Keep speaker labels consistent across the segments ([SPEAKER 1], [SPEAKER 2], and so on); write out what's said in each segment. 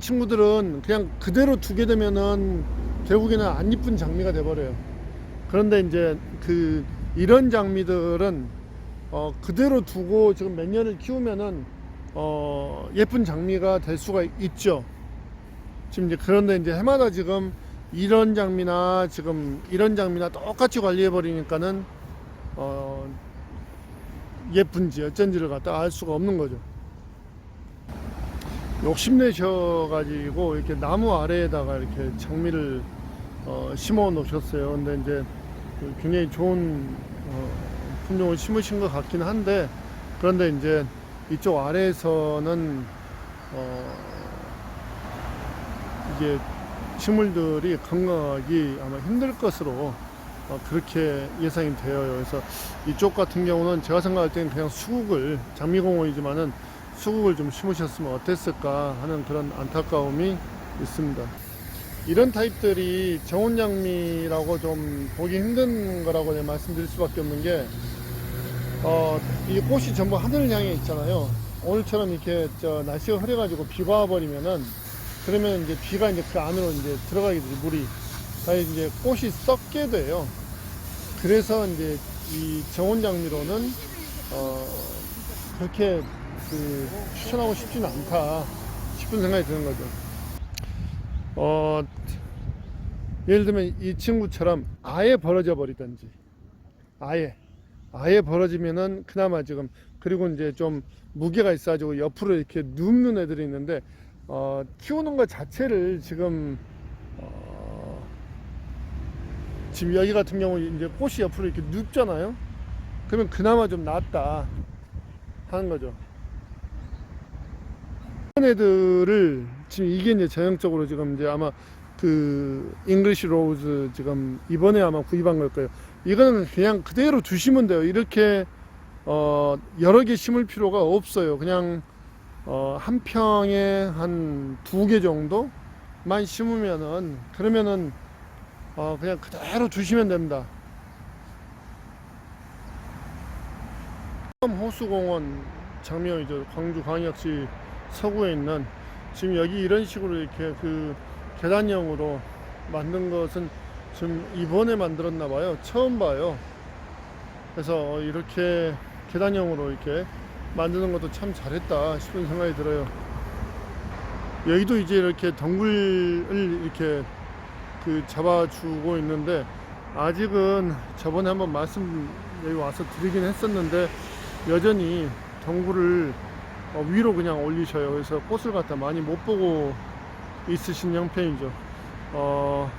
[SPEAKER 1] 친구들은 그냥 그대로 두게 되면은 결국에는 안 이쁜 장미가 돼버려요. 그런데 이제 그 이런 장미들은 어 그대로 두고 지금 몇 년을 키우면은 어 예쁜 장미가 될 수가 있죠. 지금 이제 그런데 이제 해마다 지금 이런 장미나 지금 이런 장미나 똑같이 관리해 버리니까는 어 예쁜지 어쩐지를 갖다 알 수가 없는 거죠. 욕심내셔가지고 이렇게 나무 아래에다가 이렇게 장미를 어, 심어 놓으셨어요. 근데 이제 그 굉장히 좋은 어, 품종을 심으신 것 같긴 한데 그런데 이제 이쪽 아래에서는 어, 이게 식물들이 건강하기 아마 힘들 것으로 어, 그렇게 예상이 되어요. 그래서 이쪽 같은 경우는 제가 생각할 때는 그냥 수국을 장미공원이지만은 수국을 좀 심으셨으면 어땠을까 하는 그런 안타까움이 있습니다. 이런 타입들이 정원장미라고 좀 보기 힘든 거라고 말씀드릴 수밖에 없는 게, 어, 이 꽃이 전부 하늘을 향해 있잖아요. 오늘처럼 이렇게 저 날씨가 흐려가지고 비가 와버리면은, 그러면 이제 비가 이제 그 안으로 이제 들어가게 되지, 물이. 다 이제 꽃이 썩게 돼요. 그래서 이제 이 정원장미로는, 어, 그렇게 그 추천하고 싶지는 않다 싶은 생각이 드는 거죠. 어, 예를 들면 이 친구처럼 아예 벌어져 버리든지, 아예, 아예 벌어지면은 그나마 지금, 그리고 이제 좀 무게가 있어가지고 옆으로 이렇게 눕는 애들이 있는데, 어, 키우는 것 자체를 지금, 어, 지금 여기 같은 경우 이제 꽃이 옆으로 이렇게 눕잖아요? 그러면 그나마 좀 낫다 하는 거죠. 애들을 지금 이게 이제 전형적으로 지금 이제 아마 그 잉글리시 로즈 지금 이번에 아마 구입한 걸 거예요. 이거는 그냥 그대로 두시면 돼요. 이렇게 어 여러 개 심을 필요가 없어요. 그냥 어 한 평에 한 두 개 정도만 심으면은 그러면은 어 그냥 그대로 두시면 됩니다. 호수공원 장미이죠 광주 광역시 서구에 있는 지금 여기 이런 식으로 이렇게 그 계단형으로 만든 것은 지금 이번에 만들었나 봐요. 처음 봐요. 그래서 이렇게 계단형으로 이렇게 만드는 것도 참 잘했다 싶은 생각이 들어요. 여기도 이제 이렇게 덩굴을 이렇게 그 잡아주고 있는데 아직은 저번에 한번 말씀 여기 와서 드리긴 했었는데 여전히 덩굴을 어, 위로 그냥 올리셔요. 그래서 꽃을 갖다 많이 못 보고 있으신 형편이죠. 어,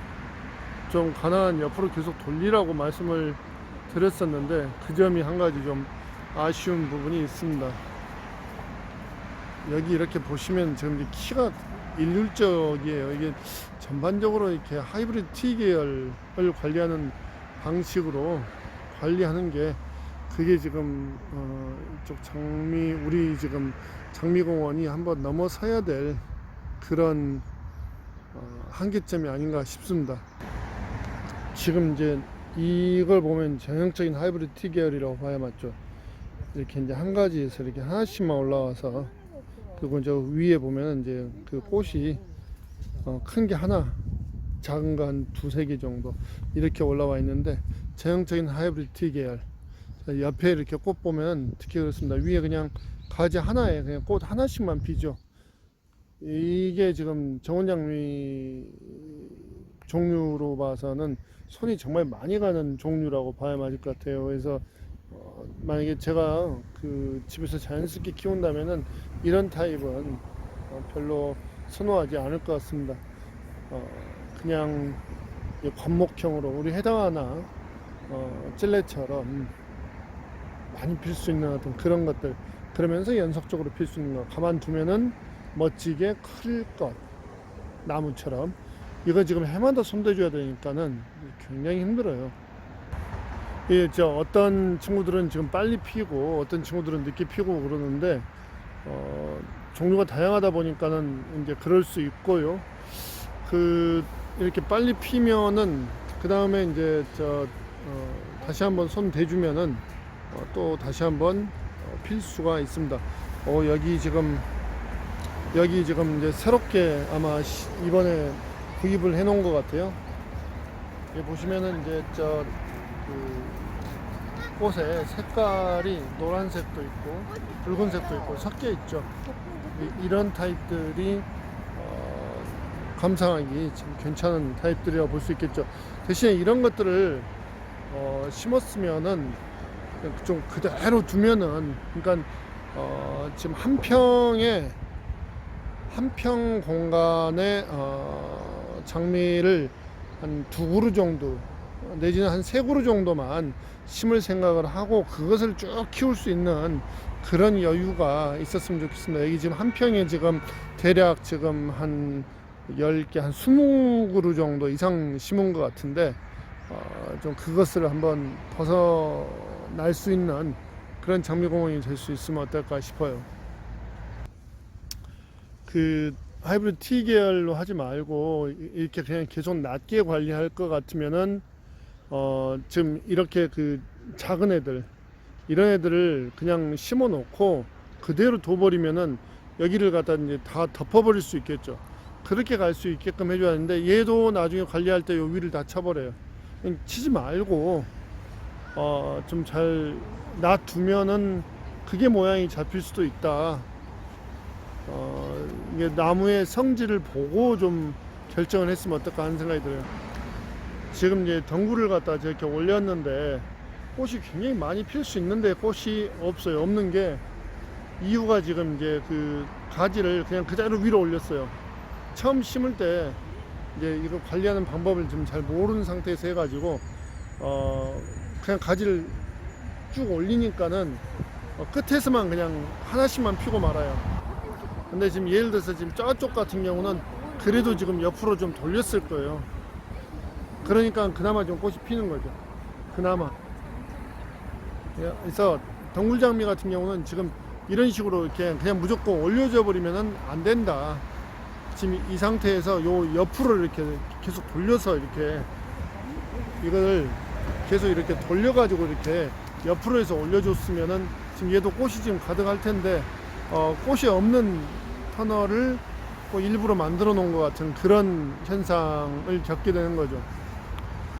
[SPEAKER 1] 좀 가난 옆으로 계속 돌리라고 말씀을 드렸었는데 그 점이 한 가지 좀 아쉬운 부분이 있습니다. 여기 이렇게 보시면 지금 키가 일률적이에요. 이게 전반적으로 이렇게 하이브리드 T 계열을 관리하는 방식으로 관리하는 게 그게 지금 어, 이쪽 장미 우리 지금 장미공원이 한번 넘어서야 될 그런 어, 한계점이 아닌가 싶습니다. 지금 이제 이걸 보면 전형적인 하이브리드 계열이라고 봐야 맞죠. 이렇게 이제 한 가지에서 이렇게 하나씩만 올라와서 그리고 이제 위에 보면 이제 그 꽃이 어, 큰 게 하나, 작은 거 한 두세 개 정도 이렇게 올라와 있는데 전형적인 하이브리드 계열. 자, 옆에 이렇게 꽃 보면 특히 그렇습니다. 위에 그냥 가지 하나에 그냥 꽃 하나씩만 피죠. 이게 지금 정원장미 종류로 봐서는 손이 정말 많이 가는 종류라고 봐야 맞을 것 같아요. 그래서 어, 만약에 제가 그 집에서 자연스럽게 키운다면은 이런 타입은 어, 별로 선호하지 않을 것 같습니다. 어, 그냥 이 관목형으로 우리 해당하나 어, 찔레처럼 많이 필 수 있는 어떤 그런 것들 그러면서 연속적으로 필 수 있는 거 가만두면은 멋지게 클 것 나무처럼 이거 지금 해마다 손대줘야 되니까는 굉장히 힘들어요. 예, 저 어떤 친구들은 지금 빨리 피고 어떤 친구들은 늦게 피고 그러는데 어, 종류가 다양하다 보니까는 이제 그럴 수 있고요. 그 이렇게 빨리 피면은 그 다음에 이제 저 어, 다시 한번 손 대주면은 어, 또 다시 한번 어, 필 수가 있습니다. 어, 여기 지금 여기 지금 이제 새롭게 아마 시- 이번에 구입을 해 놓은 것 같아요. 여기 보시면은 이제 저 그 꽃에 색깔이 노란색도 있고 붉은색도 있고 섞여 있죠. 이- 이런 타입들이 어, 감상하기 지금 괜찮은 타입들이라고 볼 수 있겠죠. 대신에 이런 것들을 어, 심었으면은 좀 그대로 두면은 그러니까 어, 지금 한 평에 한 평 공간에 어, 장미를 한 두 그루 정도 내지는 한 세 그루 정도만 심을 생각을 하고 그것을 쭉 키울 수 있는 그런 여유가 있었으면 좋겠습니다. 여기 지금 한 평에 지금 대략 지금 한 10개, 한 20그루 정도 이상 심은 것 같은데 어, 좀 그것을 한번 벗어 날 수 있는 그런 장미공원이 될 수 있으면 어떨까 싶어요. 그 하이브리드 T 계열로 하지 말고 이- 이렇게 그냥 계속 낮게 관리할 것 같으면은 어 지금 이렇게 그 작은 애들 이런 애들을 그냥 심어 놓고 그대로 둬버리면은 여기를 갖다 이제 다 덮어버릴 수 있겠죠. 그렇게 갈 수 있게끔 해줘야 하는데 얘도 나중에 관리할 때 요 위를 다 쳐버려요. 치지 말고 어 좀 잘 놔두면은 그게 모양이 잡힐 수도 있다. 어, 이게 나무의 성질을 보고 좀 결정을 했으면 어떨까 하는 생각이 들어요. 지금 이제 덩굴을 갖다 저렇게 올렸는데 꽃이 굉장히 많이 필 수 있는데 꽃이 없어요. 없는 게 이유가 지금 이제 그 가지를 그냥 그대로 위로 올렸어요. 처음 심을 때 이제 이거 관리하는 방법을 좀 잘 모르는 상태에서 해가지고 어 그냥 가지를 쭉 올리니까는 어, 끝에서만 그냥 하나씩만 피고 말아요. 근데 지금 예를 들어서 지금 저쪽 같은 경우는 그래도 지금 옆으로 좀 돌렸을 거예요. 그러니까 그나마 좀 꽃이 피는 거죠. 그나마. 예, 그래서 덩굴장미 같은 경우는 지금 이런 식으로 이렇게 그냥 무조건 올려져 버리면은 안 된다. 지금 이 상태에서 요 옆으로 이렇게 계속 돌려서 이렇게 이걸 계속 이렇게 돌려가지고 이렇게 옆으로 해서 올려줬으면은 지금 얘도 꽃이 지금 가득할 텐데 어, 꽃이 없는 터널을 뭐 일부러 만들어 놓은 것 같은 그런 현상을 겪게 되는 거죠.